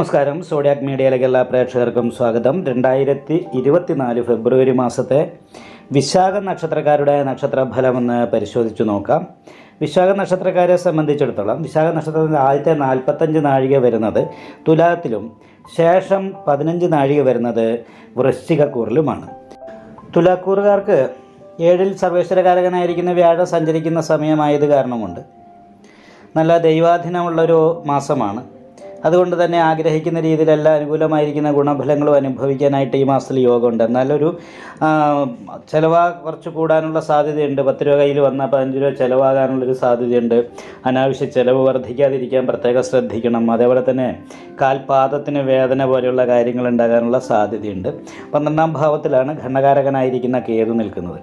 നമസ്കാരം. സോഡിയാക് മീഡിയയിലേക്ക് എല്ലാ പ്രേക്ഷകർക്കും സ്വാഗതം. രണ്ടായിരത്തി ഇരുപത്തിനാല് ഫെബ്രുവരി മാസത്തെ വിശാഖ നക്ഷത്രക്കാരുടെ നക്ഷത്രഫലമെന്ന് പരിശോധിച്ചു നോക്കാം. വിശാഖ നക്ഷത്രക്കാരെ സംബന്ധിച്ചിടത്തോളം വിശാഖ നക്ഷത്രത്തിന്റെ ആദ്യത്തെ നാൽപ്പത്തഞ്ച് നാഴിക വരുന്നത് തുലാത്തിലും ശേഷം പതിനഞ്ച് നാഴിക വരുന്നത് വൃശ്ചികക്കൂറിലുമാണ്. തുലാക്കൂറുകാർക്ക് ഏഴിൽ സർവേശ്വരകാരകനായിരിക്കുന്ന വ്യാഴം സഞ്ചരിക്കുന്ന സമയമായത് കാരണം കൊണ്ട് നല്ല ദൈവാധീനമുള്ളൊരു മാസമാണ്. അതുകൊണ്ട് തന്നെ ആഗ്രഹിക്കുന്ന രീതിയിലല്ല അനുകൂലമായിരിക്കുന്ന ഗുണഫലങ്ങളും അനുഭവിക്കാനായിട്ട് ഈ മാസത്തിൽ യോഗമുണ്ട്. എന്നാലൊരു ചിലവ കുറച്ച് കൂടാനുള്ള സാധ്യതയുണ്ട്. പത്ത് രൂപ കയ്യിൽ വന്നാൽ പതിനഞ്ച് രൂപ ചിലവാകാനുള്ളൊരു സാധ്യതയുണ്ട്. അനാവശ്യ ചിലവ് വർദ്ധിക്കാതിരിക്കാൻ പ്രത്യേകം ശ്രദ്ധിക്കണം. അതേപോലെ തന്നെ കാൽപാദത്തിന് വേദന പോലെയുള്ള കാര്യങ്ങൾ ഉണ്ടാകാനുള്ള സാധ്യതയുണ്ട്. പന്ത്രണ്ടാം ഭാവത്തിലാണ് ഘണ്ണകാരകനായിരിക്കുന്ന കേതു നിൽക്കുന്നത്.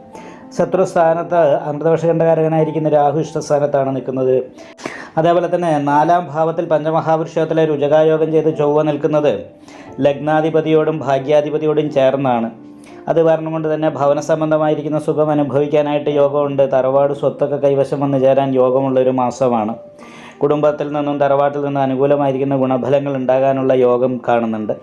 ശത്രുസ്ഥാനത്ത് അമൃതവർഷഖണ്ഡകാരകനായിരിക്കുന്ന രാഹു ഇഷ്ടസ്ഥാനത്താണ് നിൽക്കുന്നത്. അതേപോലെ തന്നെ നാലാം ഭാവത്തിൽ പഞ്ചമഹാപുരുഷത്തിലെ രുചകായോഗം ചെയ്ത് ചൊവ്വ നിൽക്കുന്നത് ലഗ്നാധിപതിയോടും ഭാഗ്യാധിപതിയോടും ചേർന്നാണ്. അത് കാരണം കൊണ്ട് തന്നെ ഭവന സംബന്ധമായിരിക്കുന്ന സുഖം അനുഭവിക്കാനായിട്ട് യോഗമുണ്ട്. തറവാട് സ്വത്തൊക്കെ കൈവശം വന്ന് ചേരാൻ യോഗമുള്ള ഒരു മാസമാണ്. കുടുംബത്തിൽ നിന്നും തറവാട്ടിൽ നിന്നും അനുകൂലമായിരിക്കുന്ന ഗുണഫലങ്ങൾ ഉണ്ടാകാനുള്ള യോഗം കാണുന്നുണ്ട്.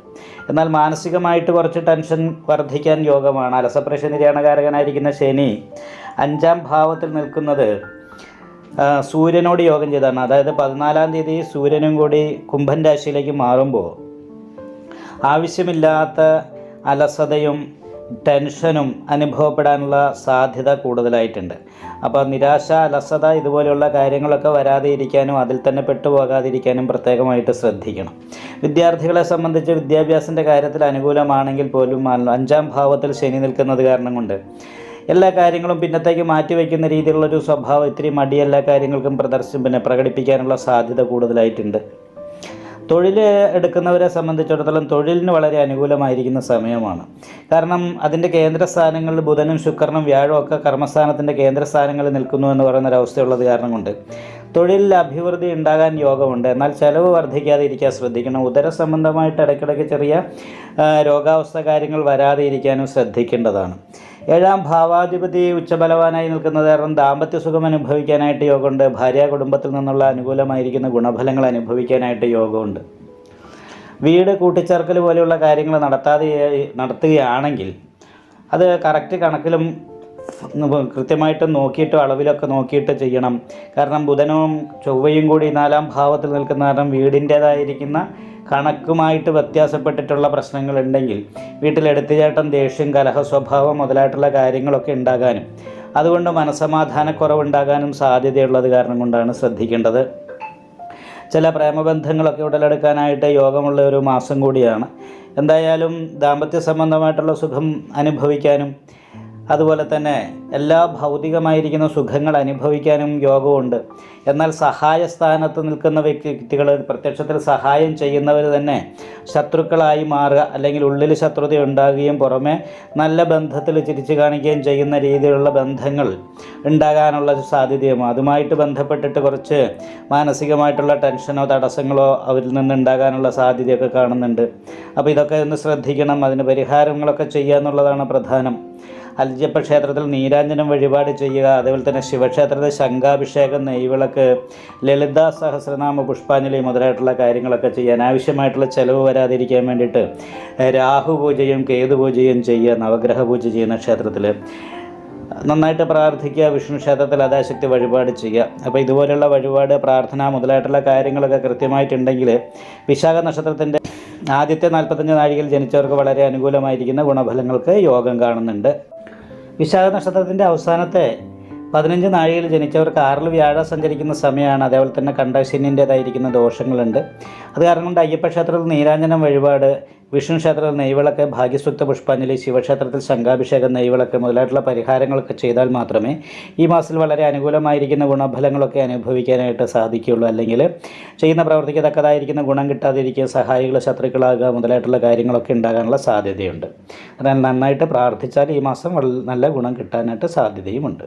എന്നാൽ മാനസികമായിട്ട് കുറച്ച് ടെൻഷൻ വർദ്ധിക്കാൻ യോഗമാണ്. അലസപ്രശ്ന നിര്യാണകാരകനായിരിക്കുന്ന ശനി അഞ്ചാം ഭാവത്തിൽ നിൽക്കുന്നത് സൂര്യനോട് യോഗം ചെയ്താണ്. അതായത് പതിനാലാം തീയതി സൂര്യനും കൂടി കുംഭൻ രാശിയിലേക്ക് മാറുമ്പോൾ ആവശ്യമില്ലാത്ത അലസതയും ടെൻഷനും അനുഭവപ്പെടാനുള്ള സാധ്യത കൂടുതലായിട്ടുണ്ട്. അപ്പോൾ നിരാശ അലസത ഇതുപോലെയുള്ള കാര്യങ്ങളൊക്കെ വരാതെ ഇരിക്കാനും അതിൽ തന്നെ പെട്ടുപോകാതിരിക്കാനും പ്രത്യേകമായിട്ട് ശ്രദ്ധിക്കണം. വിദ്യാർത്ഥികളെ സംബന്ധിച്ച് വിദ്യാഭ്യാസത്തിന്റെ കാര്യത്തിൽ അനുകൂലമാണെങ്കിൽ പോലും അഞ്ചാം ഭാവത്തിൽ ശനി നിൽക്കുന്നത് കാരണം കൊണ്ട് എല്ലാ കാര്യങ്ങളും പിന്നത്തേക്ക് മാറ്റിവെക്കുന്ന രീതിയിലുള്ളൊരു സ്വഭാവം ഇത്തിരി മടി എല്ലാ കാര്യങ്ങൾക്കും പ്രദർശനം പിന്നെ പ്രകടിപ്പിക്കാനുള്ള സാധ്യത കൂടുതലായിട്ടുണ്ട്. തൊഴിൽ എടുക്കുന്നവരെ സംബന്ധിച്ചിടത്തോളം തൊഴിലിന് വളരെ അനുകൂലമായിരിക്കുന്ന സമയമാണ്. കാരണം അതിന്റെ കേന്ദ്രസ്ഥാനങ്ങളിൽ ബുധനും ശുക്രനും വ്യാഴവും ഒക്കെ കർമ്മസ്ഥാനത്തിന്റെ കേന്ദ്രസ്ഥാനങ്ങളിൽ നിൽക്കുന്നു എന്ന് പറയുന്ന ഒരവസ്ഥയുള്ളത് കാരണം കൊണ്ട് തൊഴിലിൽ അഭിവൃദ്ധി ഉണ്ടാകാൻ യോഗമുണ്ട്. എന്നാൽ ചെലവ് വർദ്ധിക്കാതെ ഇരിക്കാൻ ശ്രദ്ധിക്കണം. ഉദര സംബന്ധമായിട്ട് ഇടയ്ക്കിടയ്ക്ക് ചെറിയ രോഗാവസ്ഥ കാര്യങ്ങൾ വരാതെ ഇരിക്കാനും ശ്രദ്ധിക്കേണ്ടതാണ്. ഏഴാം ഭാവാധിപതി ഉച്ചബലവാനായി നിൽക്കുന്നത് കാരണം ദാമ്പത്യ സുഖം അനുഭവിക്കാനായിട്ട് യോഗമുണ്ട്. ഭാര്യ കുടുംബത്തിൽ നിന്നുള്ള അനുകൂലമായിരിക്കുന്ന ഗുണഫലങ്ങൾ അനുഭവിക്കാനായിട്ട് യോഗമുണ്ട്. വീട് കൂട്ടിച്ചേർക്കൽ പോലെയുള്ള കാര്യങ്ങൾ നടത്താതെ നടത്തുകയാണെങ്കിൽ അത് കറക്റ്റ് കണക്കിലും കൃത്യമായിട്ട് നോക്കിയിട്ട് അളവിലൊക്കെ നോക്കിയിട്ട് ചെയ്യണം. കാരണം ബുധനവും ചൊവ്വയും കൂടി നാലാം ഭാവത്തിൽ നിൽക്കുന്ന കാരണം വീടിന്റേതായിരിക്കുന്ന കണക്കുമായിട്ട് വ്യത്യാസപ്പെട്ടിട്ടുള്ള പ്രശ്നങ്ങളുണ്ടെങ്കിൽ വീട്ടിൽ എടുത്തുചാട്ടം ദേഷ്യം കലഹ സ്വഭാവം മുതലായിട്ടുള്ള കാര്യങ്ങളൊക്കെ ഉണ്ടാകാനും അതുകൊണ്ട് മനസമാധാനക്കുറവുണ്ടാകാനും സാധ്യതയുള്ളത് കാരണം കൊണ്ടാണ് ശ്രദ്ധിക്കേണ്ടത്. ചില പ്രേമബന്ധങ്ങളൊക്കെ ഉടലെടുക്കാനായിട്ട് യോഗമുള്ള ഒരു മാസം കൂടിയാണ്. എന്തായാലും ദാമ്പത്യ സംബന്ധമായിട്ടുള്ള സുഖം അനുഭവിക്കാനും അതുപോലെ തന്നെ എല്ലാ ഭൗതികമായിരിക്കുന്ന സുഖങ്ങൾ അനുഭവിക്കാനും യോഗമുണ്ട് എന്നാൽ സഹായ സ്ഥാനത്ത് നിൽക്കുന്ന വ്യക്തി വ്യക്തികൾ പ്രത്യക്ഷത്തിൽ സഹായം ചെയ്യുന്നവർ തന്നെ ശത്രുക്കളായി മാറുക അല്ലെങ്കിൽ ഉള്ളിൽ ശത്രുത ഉണ്ടാകുകയും പുറമെ നല്ല ബന്ധത്തിൽ ചിരിച്ചു കാണിക്കുകയും ചെയ്യുന്ന രീതിയിലുള്ള ബന്ധങ്ങൾ ഉണ്ടാകാനുള്ള സാധ്യതയും അതുമായിട്ട് ബന്ധപ്പെട്ടിട്ട് കുറച്ച് മാനസികമായിട്ടുള്ള ടെൻഷനോ തടസ്സങ്ങളോ അവരിൽ നിന്ന് ഉണ്ടാകാനുള്ള സാധ്യതയൊക്കെ കാണുന്നുണ്ട്. അപ്പോൾ ഇതൊക്കെ ഒന്ന് ശ്രദ്ധിക്കണം. അതിന് പരിഹാരങ്ങളൊക്കെ ചെയ്യുക എന്നുള്ളതാണ് പ്രധാനം. അൽജപ്പ ക്ഷേത്രത്തിൽ നീരാഞ്ജനം വഴിപാട് ചെയ്യുക അതേപോലെ തന്നെ ശിവക്ഷേത്രത്തിൽ ശംഖാഭിഷേകം നെയ്വിളക്ക് ലളിത സഹസ്രനാമ പുഷ്പാഞ്ജലി മുതലായിട്ടുള്ള കാര്യങ്ങളൊക്കെ ചെയ്യാൻ ആവശ്യമായിട്ടുള്ള ചിലവ് വരാതിരിക്കാൻ വേണ്ടിയിട്ട് രാഹു പൂജയും കേതു പൂജയും ചെയ്യുക നവഗ്രഹ പൂജ ചെയ്യുന്ന ക്ഷേത്രത്തിൽ നന്നായിട്ട് പ്രാർത്ഥിക്കുക വിഷ്ണു ക്ഷേത്രത്തിൽ അതാശക്തി വഴിപാട് ചെയ്യുക. അപ്പോൾ ഇതുപോലെയുള്ള വഴിപാട് പ്രാർത്ഥന മുതലായിട്ടുള്ള കാര്യങ്ങളൊക്കെ കൃത്യമായിട്ടുണ്ടെങ്കിൽ വിശാഖ നക്ഷത്രത്തിന്റെ ആദ്യത്തെ നാൽപ്പത്തഞ്ച് നാഴികയിൽ ജനിച്ചവർക്ക് വളരെ അനുകൂലമായിരിക്കുന്ന ഗുണഫലങ്ങൾക്ക് യോഗം കാണുന്നുണ്ട്. വിശാഖ നക്ഷത്രത്തിന്റെ അവസാനത്തെ പതിനഞ്ച് നാഴികയിൽ ജനിച്ചവർക്ക് ആറിൽ വ്യാഴം സഞ്ചരിക്കുന്ന സമയമാണ് അതേപോലെ തന്നെ കണ്ടശനിന്റേതായിരിക്കുന്ന ദോഷങ്ങളുണ്ട്. അത് കാരണം കൊണ്ട് അയ്യപ്പ ക്ഷേത്രത്തിൽ നീരാഞ്ജനം വഴിപാട് വിഷ്ണു ക്ഷേത്രത്തിൽ നെയ്വിളക്ക് ഭാഗ്യസുക്ത പുഷ്പാഞ്ജലി ശിവക്ഷേത്രത്തിൽ ശംഖാഭിഷേകം നെയ്വിളക്ക് മുതലായിട്ടുള്ള പരിഹാരങ്ങളൊക്കെ ചെയ്താൽ മാത്രമേ ഈ മാസത്തിൽ വളരെ അനുകൂലമായിരിക്കുന്ന ഗുണഫലങ്ങളൊക്കെ അനുഭവിക്കാനായിട്ട് സാധിക്കുകയുള്ളൂ. അല്ലെങ്കിൽ ചെയ്യുന്ന പ്രവൃത്തിക്ക് തക്കതായിരിക്കുന്ന ഗുണം കിട്ടാതിരിക്കുക സഹായികൾ ശത്രുക്കളാകുക മുതലായിട്ടുള്ള കാര്യങ്ങളൊക്കെ ഉണ്ടാകാനുള്ള സാധ്യതയുണ്ട്. അതിനാൽ നന്നായിട്ട് പ്രാർത്ഥിച്ചാൽ ഈ മാസം നല്ല ഗുണം കിട്ടാനായിട്ട് സാധ്യതയുമുണ്ട്.